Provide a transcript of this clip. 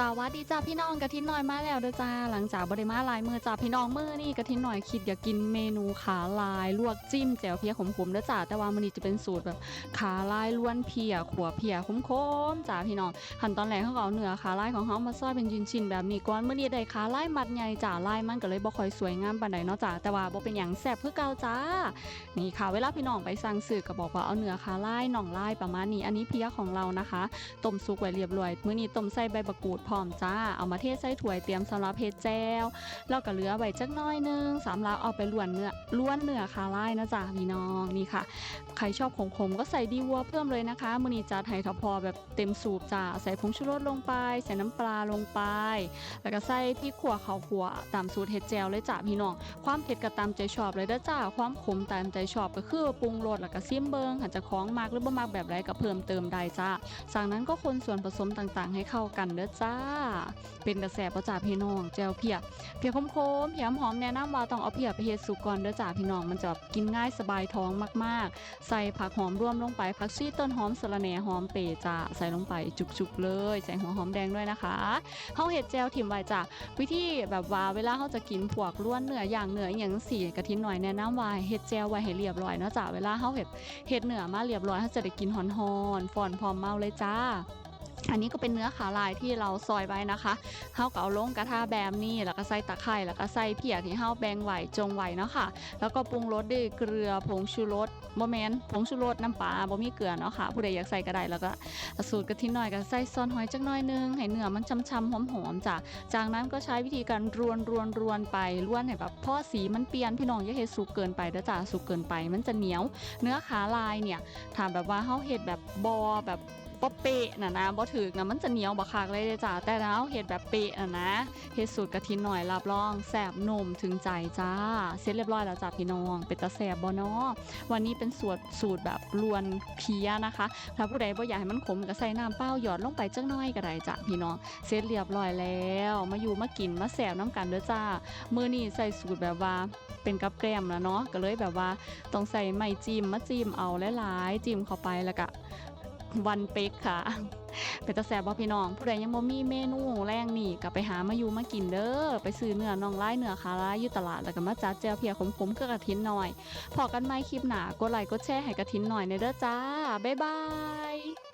ดีจ้าพี่น้องกะทินหน่อยมาแล้วเด้อจ้าหลังจากบริมาลายมือจ้าพี่น้องมือนี่กะทินหน่อยคิดอยากกินเมนูขาลายลวกจิ้มแจ่วเพียขมๆเด้อจ้าแต่ว่ามื้อนี้จะเป็นสูตรแบบขาลายล้วนเพียขัวเพียขมๆจ้าพี่น้องขั้นตอนแรกเขาเอาเนื้อขาลายของเขามาซอยเป็นชิ้นๆแบบนี้ก่อนมื้อนี้ได้ขาลายมัดใหญ่จ้าลายมันก็เลยบ่ค่อยสวยงามปานใดเนาะจ้าแต่ว่าบ่เป็นหยังแซ่บคือเก่าจ้านี่ค่ะเวลาพี่น้องไปสั่งซื้อก็บอกว่าเอาเนื้อขาลายน่องลายประมาณนี้อันนี้เพียของเรานะคะต้มซุกไว้เรียบร้อยมื้อนี้ต้มใส่ใบมะกรูดร้อมจ้า เอามาเทใส่ถ้วยเตรียมสำหรับเฮ็ดแจวแล้วก็เหลือไว้จักน้อยหนึงสำหรับเอาไปล้วนเนื้อล้วนเนื้อคาไล่นะจ๊ะพี่น้องนี่ค่ะ ใครชอบขมๆก็ใส่ดีวัวเพิ่มเลยนะคะมื้อนี้จัดให้ทพอแบบเต็มสูบจ้าใส่ผงชูรสลงไป ใส่น้ำปลาลงไป แล้วก็ใส่พริกขั่วข้าวขั่วตามสูตรเฮ็ดแจวเลยจ้าพี่น้องความเผ็ดก็ตามใจชอบเลยเด้อจ้าความขมตามใจชอบก็คือปรุงรสแล้วก็ซิมเบิงหันจะคล้องมากหรือบ่มากแบบไรก็เพิ่มเติมได้จ้าจากนั้นก็คนส่วนผสมต่างๆ ให้เข้ากันเด้อจ้าเป็นกระแสประจ่าพี่น้องแจวเพียเพียคมๆเพียหอมแนะนำว่าต้องเอาเพียไปเฮ็ดสุกก่อนเด้อจ้าพี่น้องมันจะกินง่ายสบายท้องมากๆ ใส่ผักหอมรวมลงไปผักชีต้นหอมสะระแหน่หอมเปรจ้าใส่ลงไปจุกๆเลยใส่หัวหอมแดงด้วยนะคะเฮาเฮ็ดแจวถิ่มไว้จ้าวิธีแบบว่าเวลาเฮาจะกินพวกล้วนเนื้ออย่างเนื้ออย่างสีกะทิหน่อยแนะนำว่าเฮ็ดแจวไว้ให้เรียบร้อยเนาะจ้าเวลาเฮาเฮ็ดเฮ็ดเนื้อมาเรียบร้อยเฮาจะได้กินหอนๆฟอนพร้อมเมาเลยจ้า อันนี้ก็เป็นเนื้อขาลายที่เราซอยไว้นะคะเฮาก็เอาลงกระทะแบบนี้แล้วก็ใส่ตะไคร้แล้วก็ใส่เพียที่เฮาแบงไหวจงไหวเนาะค่ะ แล้วก็ปรุงรสด้วยเกลือผงชูรสบ่แมนผงชูรสน้ำปลาบ่มีเกลือเนาะค่ะ ผู้ใดอยากใส่ก็ได้แล้วก็สูตรกะทิหน่อยก็ใส่ซอนหอยจักหน่อยนึงให้เนื้อมันช่ำๆหอมๆจ้ะจากนั้นก็ใช้วิธีการรวนรวนรวนไปล้วนให้แบบพอสีมันเปลี่ยนพี่น้องอย่าเฮ็ดสุกเกินไปเด้อจ้ะสุกเกินไปมันจะเหนียว เนื้อขาลายเนี่ยถ้าแบบว่าเฮาเฮ็ดแบบบอแบบ บ่เปะน่ะนะบ่ถึกนะมันจะเหนียวบักคักเลยจ้าแต่ถ้าเราเฮ็ดแบบเปะน่ะนะเฮ็ดสูตรกะทิหน่อยรับรองแซ่บนมถึงใจจ้า เสร็จเรียบร้อยแล้วจ้าพี่น้องเป็นตาแซ่บบ่เนาะวันนี้เป็นสูตรสูตรแบบรวนเพียนะคะ ถ้าผู้ใดบ่อยากให้มันขมก็ใส่น้ำเปล่าหยอดลงไปจักหน่อยก็ได้จ้ะพี่น้องเสร็จเรียบร้อยแล้ว มาอยู่มากินมาแซ่บน้ำกันเด้อจ้ามื้อนี้ใส่สูตรแบบว่าเป็นกับแกล้มแล้วเนาะก็เลยแบบว่าต้องใส่ไม้จิ้มมาจิ้มเอาหลายๆจิ้มเข้าไปแล้วก็ วันเป๊กค่ะ เป็นตะแสบบ่พี่น้อง ผู้ใดยังบ่มีเมนูแรงนี่ก็ไปหามาอยู่มากินเด้อ ไปซื้อเนื้อน่องไล่เนื้อคาราอยู่ตลาดแล้วก็มาจัดแจวเพียขมๆกับกระทินหน่อย พอกันไหม่คลิปหนากดไลค์กดแชร์ให้กระทินหน่อยในเด้อจ้า บ๊ายบาย